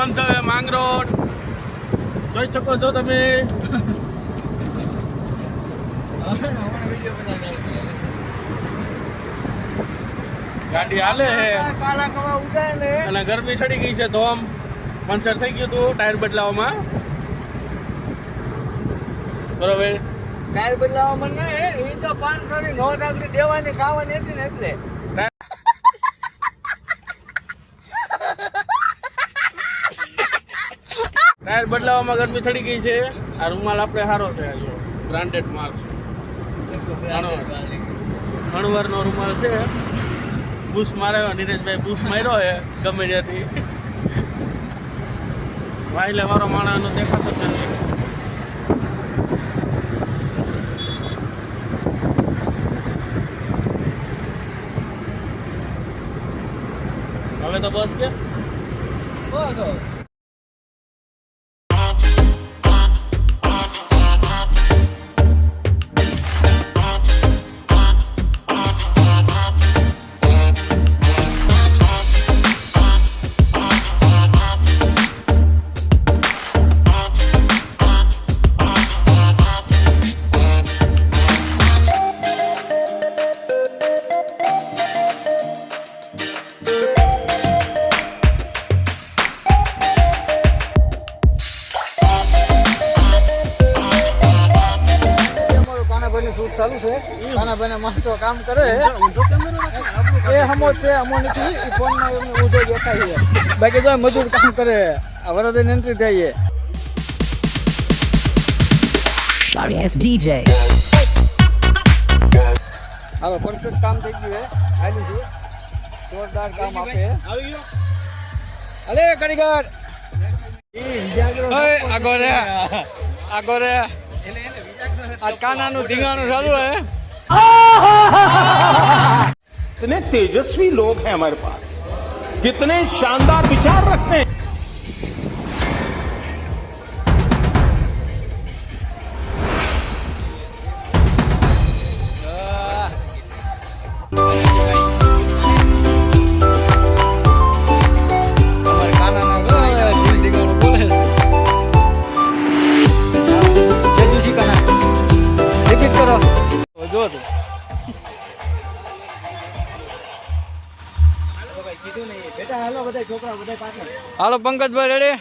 On માંગરોડ જોઈ શકો છો તમે. ગાડી હાલે છે અને ગરમી ચડી ગઈ છે ધોમ પંચર થઈ ગયું હતું ટાયર બદલાવવામાં. બરોબર. ટાયર બદલાવવામાં નહીં, એ તો પાંચસો ની નોટ આગળ દેવાની, ખાવાની હતી ને એટલે. ટાયર ગરમી ચડી ગઈ છે. આ રૂમાલ આપણે સારો છે જો બ્રાન્ડેડ માલ છે. અણવરનો રૂમાલ છે. બુશ માર્યો નીરજભાઈ બુશ માર્યો છે, ગમે ત્યાંથી. વાયલે વાળો માણસનો દેખાતો જ હવે તો બસ કે? બસ. શૂટ ચાલુ છે. કાનાભાઈને મસ્ત કામ કરે. એ હમો છે. હમો નથી. એ ફોનમાં એમને ઊંધો દેખાય છે. બાકી તો મજૂર કામ કરે આ વરદની એન્ટ્રી છે. Sorry ass DJ. Hello perfect કામ થઈ ગયું હાલી છે જોરદાર કામ આપે. આવી ગયો. અલે કારીગર. ઓય આગો રે આગો રે આ કાનાનું ધીંગાણું ચાલુ હે कितने तेजस्वी लोग हैं हमारे पास कितने शानदार विचार रखते हैं હાલો, પંકજભાઈ રેડી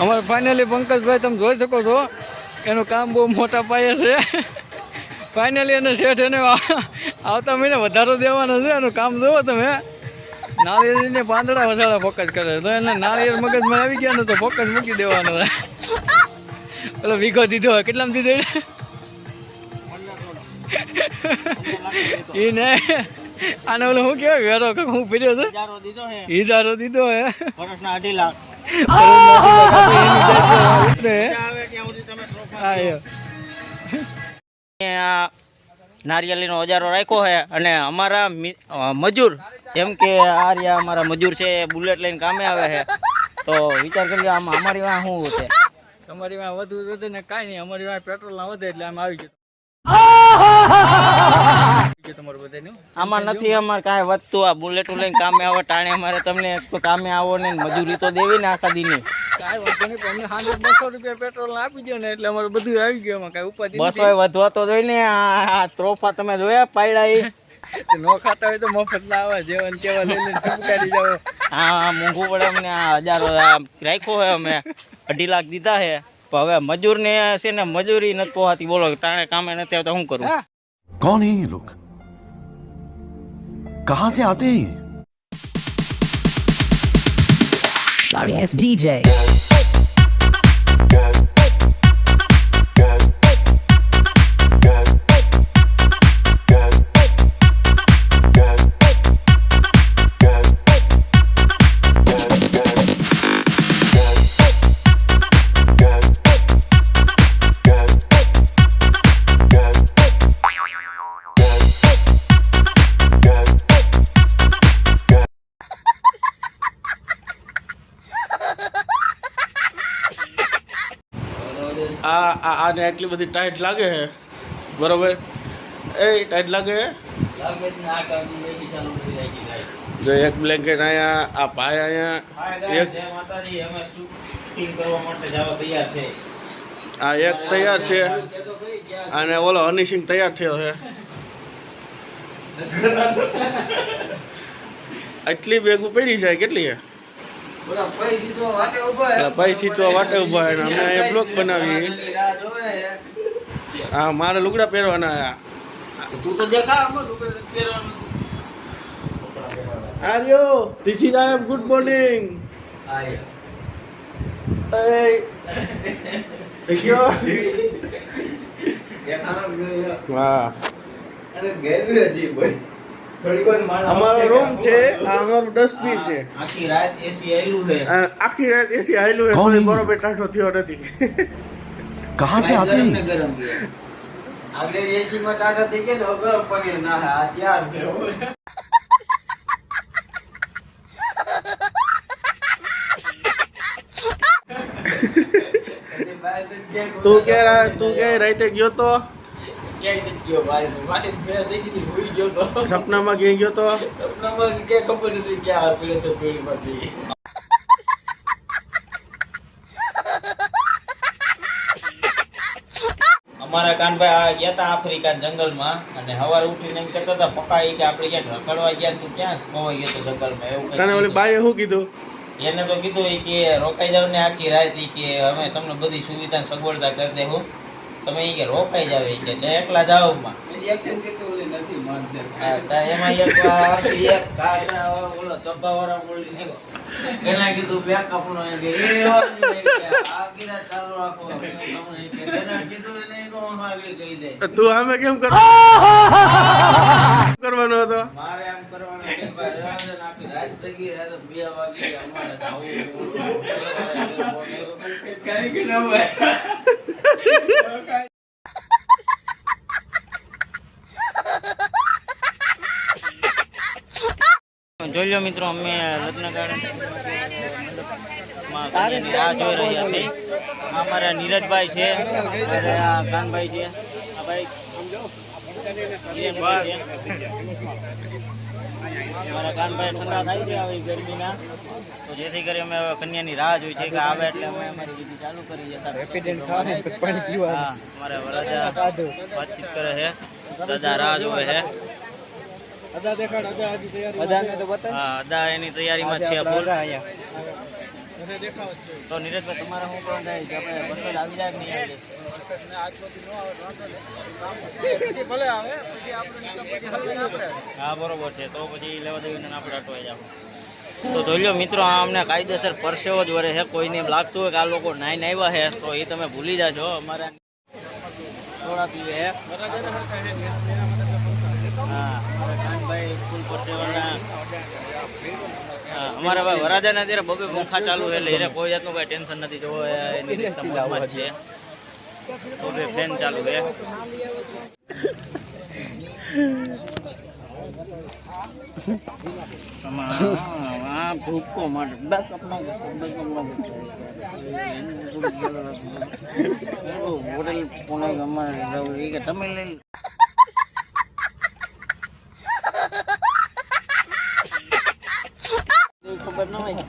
અમારે ફાઇનલી પંકજભાઈ, તમે જોઈ શકો છો, એનું કામ બહુ મોટા પાયે છે. ફાઇનલી એને શેઠ એને આવતા મહિને વધારો દેવાનો છે, એનું કામ જોવો તમે. નાળિયેરને પાંદડા વધારા ફોકસ કરે તો એને નાળિયેર મગજમાં આવી ગયા ને તો ફોકસ મૂકી દેવાનો પેલો વીઘો દીધો કેટલામાં દીધો? ઈ ને આને ઓલું શું કહેવાય? વેરો કે હું પીર્યો છે? ઈદારો દીધો હે. વર્ષના હા લાખ નારિયેળીનો ઓજારો રાખ્યો છે અને અમારા મજૂર જેમ કે આ રહ્યા અમારા મજૂર છે એ બુલેટ લઈને કામે આવે છે તો વિચાર કરી આમ અમારી વાં શું છે તમારી વાં વધુ વધે ને કાંઈ નહીં અમારી વાં પેટ્રોલ ના વધે એટલે આમ આવી ગયું. આમાં નથી અમારે કાંઈ વધતું. આ બુલેટ લઈને કામે આવે ટાણે અમારે તમને કામે આવો ને મજૂરી તો દેવી ને આખા દીની. બસો રૂપિયા પેટ્રોલ આપી દો ને એટલે અમારું બધું આવી ગયું એમાં કાંઈ ઉપાધિ બસો નથી વધવા તો જોઈ ને આ ત્રોફા તમે જોયા પાયડા તો ખાતા હોય તો મફત ના આવે જેવન કેવા લઈને ટપકારી જાવ હા મોંઘું પડે અમને આ હજારો રાખ્યો અમે. અઢી લાખ દીધા હે. હવે હવે મજૂરને છે ને મજૂરી નથી પોહાતી. બોલો ટાણે કામે નથી આવતા શું કરું? कौन है ये लोग कहां से आते हैं ये Sorry ass DJ. આ આ આને આટલી બધી ટાઈટ લાગે છે બરોબર? એ ટાઈટ લાગે જો એક બ્લેન્કેટ અહીંયા આ પાય અહીંયા એક આ એક તૈયાર છે. અને ઓલો હનીસિંગ તૈયાર થયો છે. આટલી બેગું પડી જાય કેટલી છે? બોલા વાટે ઊભા ભાઈ સીટવા વાટે ઊભા અને અમે એ બ્લોક છે. હા. મારે લુગડા પહેરવાના તું તો આર્યો this is I am good morning હા. રૂમ છે આ અમારું ડસ્ટબિન છે. આખી રાત એસી હાલ્યું છે. બરોબર ટાઢો થયો નથી. કહાં સે તું કે તું કે રાતે ગયો તો? ક્યાંય નથી ગયો ભાઈ. થઈ ગઈ ગયો તો. સપનામાં ક્યાંય ગયો તો? સપનામાં કે ખબર નથી ક્યાં પીડે તો થોડી માંથી અમારા કાનભાઈ આ ગયા હતા આફ્રિકા જંગલમાં અને સવારે ઉઠીને એમ કહેતા હતા પપ્પા એ કે આપણે ક્યાં રખડવા ગયા તું ક્યાં? ખોવાઈ ગયો તો જંગલમાં. એવું તને ઓલી. બાઈએ શું કીધું? એને તો કીધું એ કે રોકાઈ જાવ ને આખી રાત કે અમે તમને બધી સુવિધા સગવડતા કરી દેવું તમે એ કે રોકાઈ જાવ એ કે એકલા જાવમાં પછી એક્શન કરતો ઓલે નથી માનતા હા, તા એમાં એક એક કાગરા ઓલો ચબ્બાવાળા બોલી નીકળો. એને કીધું બેકઅપ નો એ વાત આ કીધા ચાલુ રાખો. તમને કે એને કીધું એને નો આગળ કહી દે? તું આમે કેમ કરો? કરવાનો હતો? મારે આમ કરવાનો કે ભાઈ રાજન આપી રાત થઈ રાત બે વાગે અમારે જાવું કઈ કે ના હોય. જોઈ લો મિત્રો અમે લગ્ન ગાર્ડનમાં રાહ જોઈ રહ્યા છીએ. અમારા નીરજભાઈ છે આ કાનભાઈ છે. આ ભાઈ. છે. અમારા કાનભાઈ ઠંડા થાય છે આવી ગરમીના. તો જેથી કરી અમે હવે કન્યાની રાહ જોઈ છે કે આવે એટલે અમે અમારી વિધિ ચાલુ કરી જતા હા અમારે વરરાજા વાતચીત કરે છે. દાદા રાહ જોવે છે. હા અદા એની તૈયારીમાં છે અહીંયા. તો નીરજભાઈ તમારે શું કરવાનું થાય? કે આપણે બસો આવી જાય કે નહીં આવી જાય? હા, બરોબર છે. તો પછી લેવા દેવીને આપણે અટવાઈ જાવ તો જોઈ લો મિત્રો, આ અમને કાયદેસર પરસેવો જ વરે છે. કોઈને એમ લાગતું હોય કે આ લોકો નાઈને આવ્યા છે, તો એ તમે ભૂલી જાજો. અમારા થોડા પીવે હા પરસેવાના. અમારા ભાઈ વરાજાને અત્યારે બબે પંખા ચાલુ છે એટલે એને કોઈ જાતનું કઈ ટેન્શન નથી. જોવો એની છે. બબે ફેન ચાલુ है ભૂકો માટે બેકઅપ ના બેકઅપ ના હોટેલ અમારે જવું એ કે તમે લઈ ખબર ના હોય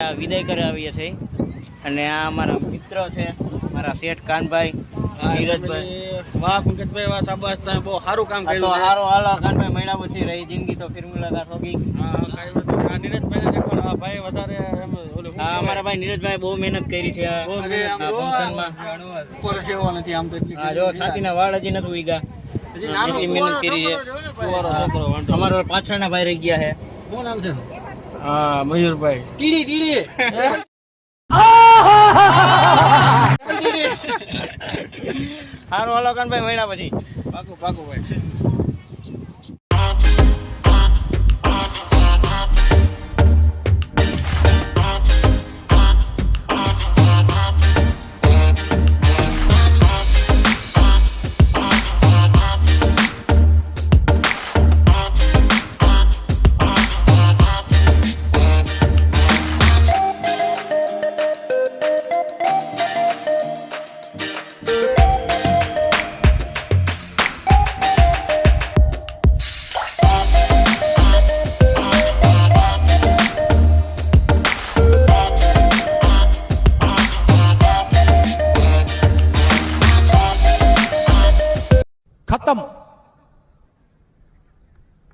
આ વિદાય કરાવીએ છીએ. અને આ અમારા મિત્ર છે મારા શેઠ કાનભાઈ નીરજભાઈ. વાહ પંકજભાઈ વાહ શાબાશ તમે બહુ સારું કામ આ તો કર્યું હારો હાલો કાનભાઈ મળ્યા પછી રહી જિંદગી તો ફિર મુલાકાત હોગી. હા ને, ભાઈ વધારે એમ ઓલું શું હા અમારા ભાઈ નીરજભાઈ બહુ મહેનત કરી છે આ આ ફંક્શનમાં પરસેવો નથી આમ તો એટલી જો છાતીના વાળ હજી નથી ઉગ્યા એટલી મહેનત કરી છે. અમારો પાછળના ભાઈ રહી ગયા છે. શું નામ છે હા મયુરભાઈ. ટીડી ટીડી. હારો અલોકનભાઈ મહિના મળ્યા પછી. પાકું પાકું ભાઈ.